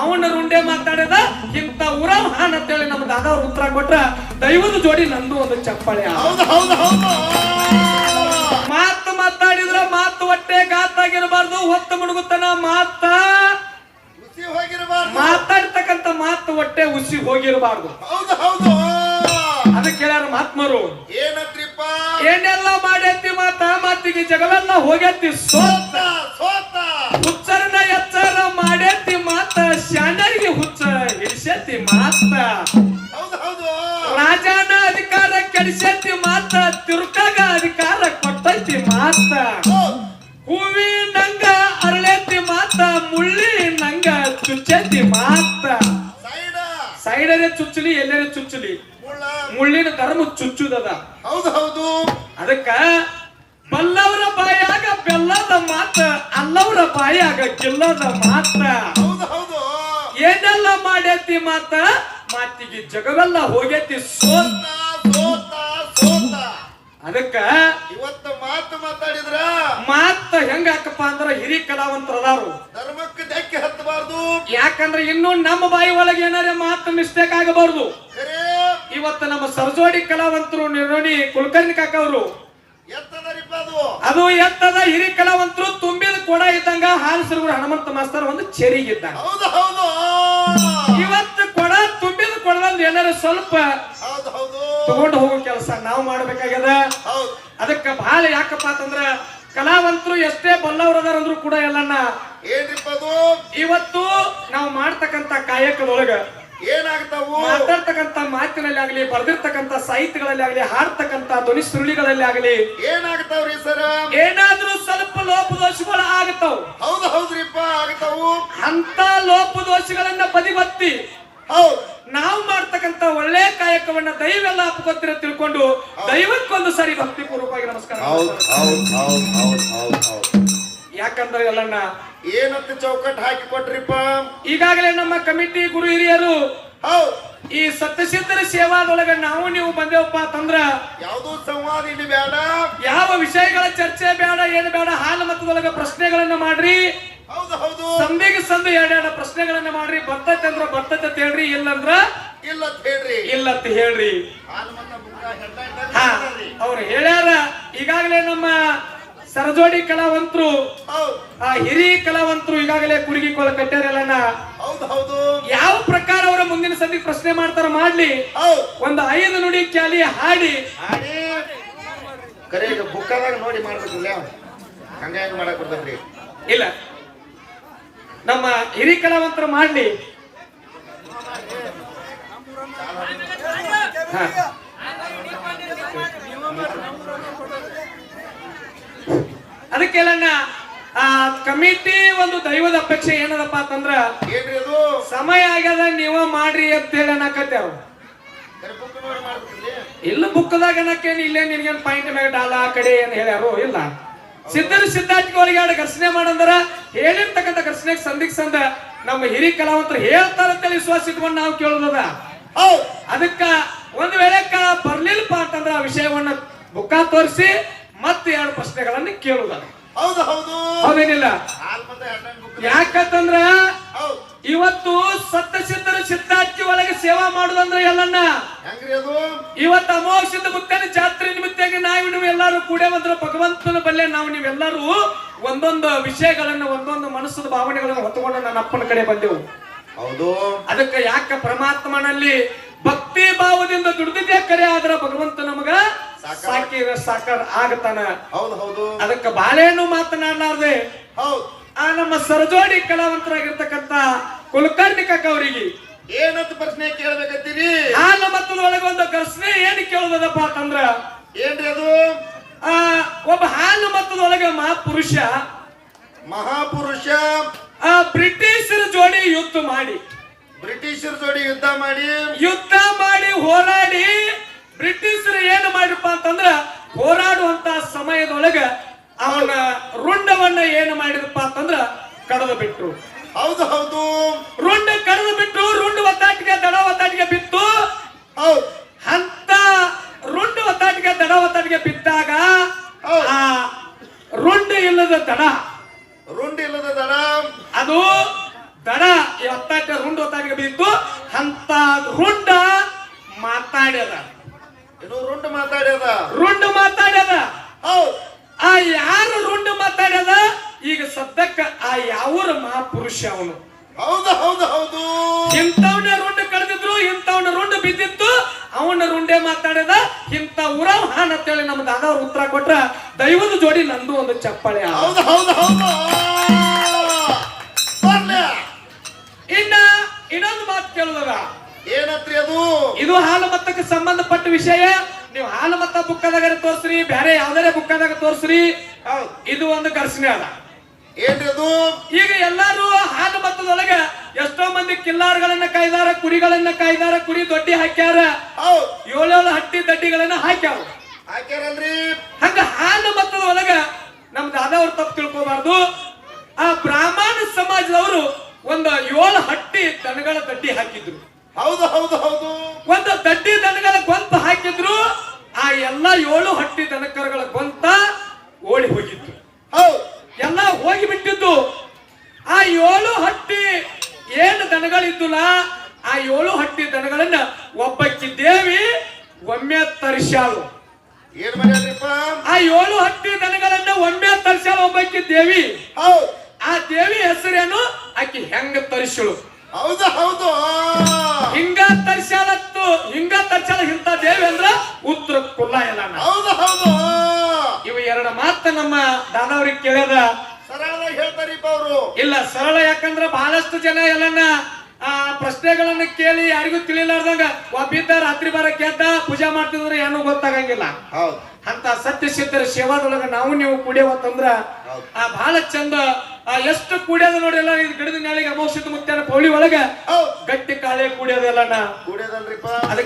ಅವನ ರುಂಡೆ ಮಾತಾಡಿದ ಇಂತ ಮಹಾನ್ ಹಾನ್ ಅಂತೇಳಿ ನಮ್ಮ ದಾದ ಅವ್ರ ಉತ್ತರ ಕೊಟ್ರ ದೈವದ ಜೋಡಿ ನಂದು ಒಂದು ಚಪ್ಪಾಳೆ ಹೌದು ಹೌದು ಹೌದು. ಮಾತು ಮಾತಾಡಿದ್ರ ಮಾತು ಹೊಟ್ಟೆ ಗಾತಾಗಿರಬಾರ್ದು ಹೊತ್ತು ಮುಡುಗುತ್ತನ ಮಾತ. ಮಾತಾಡ್ತಕ್ಕಂತ ಮಾತು ಹೊಟ್ಟೆ ಉಸಿ ಹೋಗಿರಬಾರ್ದು. ಹೌದು ಹೌದು. ಅದಕ್ಕೆ ಹೇಳ್ಯಾರ ಮಹಾತ್ಮರು. ಏನತ್ರಿಪ್ಪ? ಏನೆಲ್ಲ ಮಾಡೈತಿ ಮಾತಾ ಮಾತಿಗೆ ಜಗವೆಲ್ಲ ಹೋಗೈತಿ ಸೋತ ಸೋತ ತಿರುಕಾಗ ಅಧಿಕಾರ ಕೊಟ್ಟೈತಿ ಮಾತ. ಹೂವಿನಂಗ ಹೂವಿ ನಂಗ ಅರಳೈತಿ ಮಾತ ಮುಳ್ಳಿ ನಂಗ ಚುಚ್ಚೈತಿ ಮಾತ. ಸೈಡ. ಸೈಡರೆ ಚುಚ್ಚಲಿ ಎಲ್ಲರೆ ಚುಚ್ಚಲಿ. ಮುಳ್ಳ. ಮುಳ್ಳಿನ ಧರ್ಮ ಚುಚ್ಚುದದ. ಹೌದು ಹೌದು ಅದಕ್ಕ ಬಲ್ಲವರ ಬಾಯಾಗ ಬೆಲ್ಲದ ಮಾತ ಅಲ್ಲವರ ಬಾಯಾಗ ಗೆಲ್ಲದ ಮಾತ. ಹೌದು ಹೌದು ಏನೆಲ್ಲ ಮಾಡೈತಿ ಮಾತ? ಮಾತಿಗೆ ಜಗವೆಲ್ಲ ಹೋಗೈತಿ ಸೋತ. ಅದಕ್ಕ ಇವತ್ತು ಮಾತು ಮಾತಾಡಿದ್ರ? ಮಾತ ಹೆಂಗ ಹಾಕಪ್ಪ ಅಂದ್ರ ಹಿರಿ ಕಲಾವಂತರ ಅದಾರು ಧರ್ಮಕ್ಕೆ ಧಕ್ಕೆ ಹತ್ತಬಾರ್ದು. ಯಾಕಂದ್ರೆ ಇನ್ನು ನಮ್ಮ ಬಾಯಿ ಒಳಗೆ ಏನಾರ ಮಾತು ಮಿಸ್ಟೇಕ್ ಆಗಬಾರ್ದು. ಇವತ್ತು ನಮ್ಮ ಸರ್ಜೋಡಿ ಕಲಾವಂತರು ನಿರ್ಣಿ ಕುಲಕರ್ಣಿ ಕಾಕ ಅವರು. ಅದು. ಎತ್ತದ ಹಿರಿ ಕಲಾವಂತರು ತುಂಬಿದ ಕೊಡ ಇದ್ದಂಗ ಹಾಲು ಸಿರುಗುರು ಹನುಮಂತ ಮಾಸ್ತರ್ ಒಂದು ಚೆರಿಗಿದ್ದ ಇವತ್ತು ಕೊಡ ತುಂಬಿದ ಕೊಡದಲ್ಲಿ ಏನಾರ ಸ್ವಲ್ಪ ತಗೊಂಡು ಹೋಗೋ ಕೆಲಸ ನಾವು ಮಾಡ್ಬೇಕಾಗ್ಯದ? ಅದಕ್ಕ ಬಹಳ ಯಾಕಪ್ಪ ಅಂತಂದ್ರ ಕಲಾವಂತರು ಎಷ್ಟೇ ಬಲ್ಲವರದಾರಂದ್ರು ಕೂಡ ಎಲ್ಲನ್ನ ಏನ್ರಿಪ್ಪ ಅದು? ಇವತ್ತು ನಾವು ಮಾಡ್ತಕ್ಕಂತ ಕಾಯಕದೊಳಗ ಏನಾಗ್ತಾವು? ಮಾತಾಡ್ತಕ್ಕಂತ ಮಾತಿನಲ್ಲಿ ಆಗ್ಲಿ ಬರ್ದಿರ್ತಕ್ಕಂತ ಸಾಹಿತ್ಯಗಳಲ್ಲಿ ಆಗ್ಲಿ ಹಾಡ್ತಕ್ಕಂತ ಧ್ವನಿ ಸುರುಳಿಗಳಲ್ಲಿ ಆಗ್ಲಿ ಏನಾಗ್ತಾವ್ರಿ ಸರ? ಏನಾದ್ರೂ ಸ್ವಲ್ಪ ಲೋಪದೋಷಗಳು ಆಗ್ತಾವ್. ಹೌದು ಹೌದ್ರಿಪ್ಪ ಆಗ್ತಾವು. ಅಂತ ಲೋಪದೋಷಗಳನ್ನ ಬದಿಗೊತ್ತಿ ಹೌದು. ನಾವು ಮಾಡ್ತಕ್ಕಂತ ಒಳ್ಳೆ ಕಾಯಕವನ್ನ ದೈವೆಲ್ಲ ಅಪಗೊತ್ತಿರ ತಿಳ್ಕೊಂಡು ದೈವಕ್ಕೊಂದು ಸಾರಿ ಭಕ್ತಿ ಪೂರ್ವಕವಾಗಿ ನಮಸ್ಕಾರ ಯಾಕಂದ್ರೆ ಎಲ್ಲಣ್ಣ ಏನಂತ ಚೌಕಟ್ ಹಾಕಿ ಕೊಟ್ರಿಪ್ಪ? ಈಗಾಗಲೇ ನಮ್ಮ ಕಮಿಟಿ ಗುರು ಹಿರಿಯರು ಈ ಸತ್ಯಸಿದ್ಧರ ಸೇವಾದೊಳಗ ನಾವು ನೀವು ಬಂದೇವಪ್ಪ ಅಂತಂದ್ರ ಯಾವ್ದು ಸಂವಾದ ಇಲ್ಲಿ ಬೇಡ. ಯಾವ ವಿಷಯಗಳ ಚರ್ಚೆ ಬೇಡ ಏನು ಬೇಡ ಹಾಲು ಮತದೊಳಗ ಪ್ರಶ್ನೆಗಳನ್ನ ಮಾಡ್ರಿ. ಹೌದು. ಸಂದಿಗೆ ಸಂದು ಎರಡೆರಡು ಪ್ರಶ್ನೆಗಳನ್ನ ಮಾಡ್ರಿ. ಬರ್ತೈತೆ ಅಂದ್ರ ಬರ್ತೈತೆ ಅಂತ ಹೇಳ್ರಿ. ಇಲ್ಲಂದ್ರ ಇಲ್ಲ ಅಂತ ಹೇಳ್ರಿ. ಇಲ್ಲ ಅಂತ ಹೇಳ್ರಿ. ಹಾ. ಅವ್ರು ಹೇಳ್ಯಾರ. ಈಗಾಗಲೇ ನಮ್ಮ ಸರಜೋಡಿ ಕಲಾವಂತರು ಹೌದು. ಆ ಹಿರಿ ಕಲಾವಂತರು ಈಗಾಗಲೇ ಕುರುಗಿ ಕೊಲ ಕಟ್ಟಾರೆಲ್ಲನ ಹೌದು ಹೌದು. ಯಾವ ಪ್ರಕಾರ ಅವರ ಮುಂದಿನ ಸಂದಿ ಪ್ರಶ್ನೆ ಮಾಡ್ತಾರ ಮಾಡ್ಲಿ. ಹೌದು. ಒಂದು ಐದು ನುಡಿ ಕ್ಯಾಲಿ ಹಾಡಿ. ಆಡಿ ಕರೆ ಬುಕ್ಕದಾಗ ನೋಡಿ ಮಾಡ್ಬೇಕಿಲ್ಲ? ಹಂಗ ಹೆಂಗ್ ಮಾಡಕ್ ಬರ್ತದ್ರಿ? ಇಲ್ಲ. ನಮ್ಮ ಹಿರಿ ಕಲಾವಂತರು ಮಾಡಲಿ. ಅದಕ್ಕೆಲ್ಲ ಕಮಿಟಿ ಒಂದು ದೈವದ ಅಪೇಕ್ಷೆ ಏನದಪ್ಪ ಅಂತಂದ್ರ ಸಮಯ ಆಗ್ಯದ ನೀವ ಮಾಡ್ರಿ ಅಂತ ಹೇಳಿ ಅನ್ನಕತ್ತೇವ್ ಮಾಡ್ಬೇಕಿಲ್ಲ ಇಲ್ಲ ಬುಕ್ದಾಗ ಅನ್ನಕೇನು ಇಲ್ಲೇ ನಿನ್ಗೇನು ಪಾಯಿಂಟ್ ಮೇಲೆ ಡಾಲ ಆ ಕಡೆ ಏನು ಹೇಳ್ಯಾರು ಇಲ್ಲ. ಸಿದ್ಧರು ಸಿದ್ಧಾರ್ಥಿಗಳಿಗೆ ಎರಡು ಘರ್ಷಣೆ ಮಾಡಂದ್ರ ಹೇಳಿರ್ತಕ್ಕಂಥ ಘರ್ಷಣೆಗೆ ಸಂದಿಗ್ ಸಂದ ನಮ್ಮ ಹಿರಿ ಕಲಾವಂತರು ಹೇಳ್ತಾರಂತೇಳಿ ವಿಶ್ವಾಸ ಇಟ್ಕೊಂಡು ನಾವು ಕೇಳೋದದ. ಹೌದು. ಅದಕ್ಕ ಒಂದು ವೇಳೆ ಕಾ ಬರ್ಲಿಲ್ಲಪ್ಪ ಅಂತಂದ್ರೆ ಆ ವಿಷಯವನ್ನ ಮುಖ ತೋರಿಸಿ ಮತ್ತೆ ಎರಡು ಪ್ರಶ್ನೆಗಳನ್ನ ಕೇಳುದ. ಹೌದು ಹೌದು. ಹೌದೇನಿಲ್ಲ? ಯಾಕಂತಂದ್ರ ಇವತ್ತು ಸತ್ತ ಸಿದ್ಧರು ಸಿದ್ಧಾರ್ಥಿ ಒಳಗೆ ಸೇವಾ ಮಾಡುದಂದ್ರೆ ಎಲ್ಲನ್ನ ಅದು ಇವತ್ತು ಅಮಾವಾಸ್ಯದ ಮುತ್ತನ ಜಾತ್ರೆ ನಿಮಿತ್ತಾಗಿ ನಾವು ನೀವು ಎಲ್ಲರೂ ಕೂಡೇ ಬಂದ್ರೆ. ಭಗವಂತನ ಬಲ್ಲೆ ನಾವು ನೀವೆಲ್ಲರೂ ಒಂದೊಂದು ವಿಷಯಗಳನ್ನ ಒಂದೊಂದು ಮನಸ್ಸದ ಭಾವನೆಗಳನ್ನು ಹೊತ್ತುಕೊಂಡು ನನ್ನ ಅಪ್ಪನ ಕಡೆ ಬಂದೆವು. ಹೌದು. ಅದಕ್ಕೆ ಯಾಕ ಪರಮಾತ್ಮನಲ್ಲಿ ಭಕ್ತಿ ಭಾವದಿಂದ ದುಡ್ದಿದ್ದೇ ಕರೆ ಆದ್ರ ಭಗವಂತ ನಮಗ. ಸಾಕಿ ಸಾಕಾರ ಆಗತಾನ. ಹೌದು ಹೌದು. ಅದಕ್ಕೆ ಬಾಳೇನು ಮಾತನಾಡಲಾರ್ದೆ. ಹೌದು. ಆ ನಮ್ಮ ಸರಜೋಡಿ ಕಲಾವಂತರಾಗಿರ್ತಕ್ಕಂತ ಕುಲಕರ್ಣಿಕ ಅವರಿಗೆ ಏನಂತ ಪ್ರಶ್ನೆ ಕೇಳ್ಬೇಕಂತೀರಿ? ಹಾಲ ಮತ್ತದೊಳಗೆ ಒಂದು ಪ್ರಶ್ನೆ ಏನು ಕೇಳುದಪ್ಪ ಅಂತಂದ್ರ ಏನ್ರಿ ಅದು? ಆ ಒಬ್ಬ ಹಾಲು ಮತದೊಳಗೆ ಮಹಾಪುರುಷ ಮಹಾಪುರುಷ. ಆ ಬ್ರಿಟಿಷರ ಜೋಡಿ ಯುದ್ಧ ಮಾಡಿ. ಬ್ರಿಟಿಷರ ಜೋಡಿ ಯುದ್ಧ ಮಾಡಿ. ಯುದ್ಧ ಮಾಡಿ ಹೋರಾಡಿ ಬ್ರಿಟಿಷರು ಏನು ಮಾಡಿರಪ್ಪ ಅಂತಂದ್ರ ಹೋರಾಡುವಂತ ಸಮಯದೊಳಗ ಅವನ ರುಂಡವನ್ನ ಏನು ಮಾಡಿದಪ್ಪ ಅಂತಂದ್ರ ಕಡದು ಬಿಟ್ರು ಹೌದು ಹೌದು. ರುಂಡ ಕರೆದು ಬಿಟ್ಟು ರುಂಡ ಒತ್ತಾಟಿಗೆ ದಡ ಒತ್ತಾಟಿಗೆ ಬಿತ್ತು. ಹೌದು. ಅಂತ ರುಂಡ ಒತ್ತಾಟಿಗೆ ದಡ ಒತ್ತಾಟಿಗೆ ಬಿದ್ದಾಗ. ಆ ರುಂಡ ಇಲ್ಲದ ದಡ ರುಂಡ ಇಲ್ಲದ ದಡ ಅದು ದಡ ಈ ಒತ್ತಾಟ ರುಂಡ ಒತ್ತಾಟಿಗೆ ಬಿತ್ತು. ಅಂತ ರುಂಡ ಮಾತಾಡ್ಯದ. ಇದು ರುಂಡ ಮಾತಾಡ್ಯದ. ರುಂಡ ಮಾತಾಡ್ಯದ. ಹೌದು. ಆ ಯಾರು ರುಂಡ ಮಾತಾಡ್ಯದ? ಈಗ ಸದ್ಯಕ್ಕ ಆ ಯಾವೂರ ಮಹಾಪುರುಷ ಅವನು? ಹೌದು ಹೌದು ಹೌದು. ಇಂಥವ್ನ ರುಂಡ ಕಳೆದಿದ್ರು ಇಂಥವನ ರುಂಡ ಬಿದ್ದಿತ್ತು ಅವನ ರುಂಡೆ ಮಾತಾಡಿದ ಇಂಥ ಊರ ಹಾನ್ ಅಂತೇಳಿ ನಮ್ಮ ದಾದವ್ರ ಉತ್ತರ ಕೊಟ್ರ ದೈವದ ಜೋಡಿ ನಂದು ಒಂದು ಚಪ್ಪಾಳೆ. ಹೌದು ಹೌದು ಹೌದು. ಇನ್ನ ಇನ್ನೊಂದು ಮಾತು ಕೇಳುವಾಗ ಏನತ್ರಿ ಅದು? ಇದು ಹಾಲು ಮತ್ತಕ್ಕೆ ಸಂಬಂಧಪಟ್ಟ ವಿಷಯ. ನೀವು ಹಾಲು ಮತ್ತ ಬುಕ್ಕದಾಗ ತೋರ್ಸ್ರಿ ಬೇರೆ ಯಾವ್ದಾರೆ ಬುಕ್ಕದಾಗ ತೋರ್ಸ್ರಿ. ಇದು ಒಂದು ಘರ್ಷಣೆ ಅದ. ಏನ್ರಿ ಅದು ಈಗ ಎಲ್ಲಾರು ಹಾಲು ಬತ್ತದೊಳಗೆ ಎಷ್ಟೋ ಮಂದಿ ಕಿಲ್ಲಾರ್ಗಳನ್ನ ಕಾಯ್ದಾರ ಕುರಿಗಳನ್ನ ಕಾಯ್ದಾರ ಕುರಿ ದೊಡ್ಡಿ ಹಾಕ್ಯಾರ. ಏಳೇಳು ಹಟ್ಟಿ ದಡ್ಡಿಗಳನ್ನ ಹಾಕ್ಯಾವ ಹಾಕ್ಯಾರಲ್ರಿ? ಹಂಗ ಹಾಲು ಮತ್ತದೊಳಗ ನಮ್ ದಾದವ್ರು ತಪ್ಪು ತಿಳ್ಕೋಬಾರ್ದು. ಆ ಬ್ರಾಹ್ಮಣ ಸಮಾಜದವರು ಒಂದು ಏಳು ಹಟ್ಟಿ ದನಗಳ ದಡ್ಡಿ ಹಾಕಿದ್ರು. ಹೌದು ಹೌದು ಹೌದು. ಒಂದು ದಡ್ಡಿ ದನಗಳ ಗೊಂತ ಹಾಕಿದ್ರು. ಆ ಎಲ್ಲ ಏಳು ಹಟ್ಟಿ ದನಕರಗಳ ಗೊಂತ ಓಡಿ ಹೋಗಿದ್ರು ಹೌದ್ ಎಲ್ಲ ಹೋಗಿ ಬಿಟ್ಟಿದ್ದು ಆ ಏಳು ಹಟ್ಟಿ ಏನು ಆ ಏಳು ಹಟ್ಟಿ ದನಗಳನ್ನ ಒಬ್ಬಕ್ಕಿ ದೇವಿ ಒಮ್ಮೆ ತರಿಸ್ಯಾಳು. ಏನ್ ಮಾಡ್ಯಾರ್ರಿಪ್ಪ ಆ ಏಳು ಹಟ್ಟಿ ದನಗಳನ್ನ ಒಮ್ಮೆ ತರಿಸ್ಯಾಳ ಒಬ್ಬಕ್ಕಿ ದೇವಿ ಹೌದು. ಆ ದೇವಿ ಹೆಸರೇನು? ಆಕಿ ಹೆಂಗ ತರಿಸಳು ಹೌದು ಹೌದು. ಹಿಂಗ ತರಿಸ್ಯಾಳತ್ತು ಹಿಂಗ ತರಿಸ್ಯಾಳ ಇಂತ ದೇವಿ ಅಂದ್ರ ಉತ್ತರ ಕುಲ್ಲ ಎಲ್ಲ ಹೌದು ಹೌದು. ಇವ ಎರಡು ಮಾತ ನಮ್ಮ ದಾನವ್ರಿಗೆ ಕೇಳ್ಯದ. ಸರಳ ಹೇಳ್ತಾರಿಪ್ಪ ಅವರು. ಇಲ್ಲ ಸರಳ ಯಾಕಂದ್ರ ಬಹಳಷ್ಟು ಜನ ಎಲ್ಲನ್ನ ಪ್ರಶ್ನೆಗಳನ್ನ ಕೇಳಿ ಯಾರಿಗೂ ತಿಳಿಲಾರ್ದಂಗ ಒಬ್ಬಿದ್ದ ರಾತ್ರಿ ಬಾರ ಕೇತ ಪೂಜೆ ಮಾಡ್ತಿದ್ರೆ ಏನೂ ಗೊತ್ತಾಗಂಗಿಲ್ಲ. ಹೌದ್. ಅಂತ ಸತ್ಯ ಸಿದ್ಧರ ಸೇವಾದೊಳಗ ನಾವು ನೀವು ಕುಡಿಯವತ್ತಂದ್ರ. ಆ ಬಹಳ ಚಂದ ಆ ಎಷ್ಟು ಕುಡಿಯೋದು ನೋಡಿ ಎಲ್ಲ ಇದು ಗಿಡದ ನಾಳಿಗೆ ಅಮೌಷಧ ಮುತ್ಯಾನ ಪೌಳಿ ಒಳಗ ಗಟ್ಟಿ ಕಾಳೆ ನಾ ಕುಡಿಯೋದಲ್ರಿಪ್ಪ. ಅದಕ್ಕೆ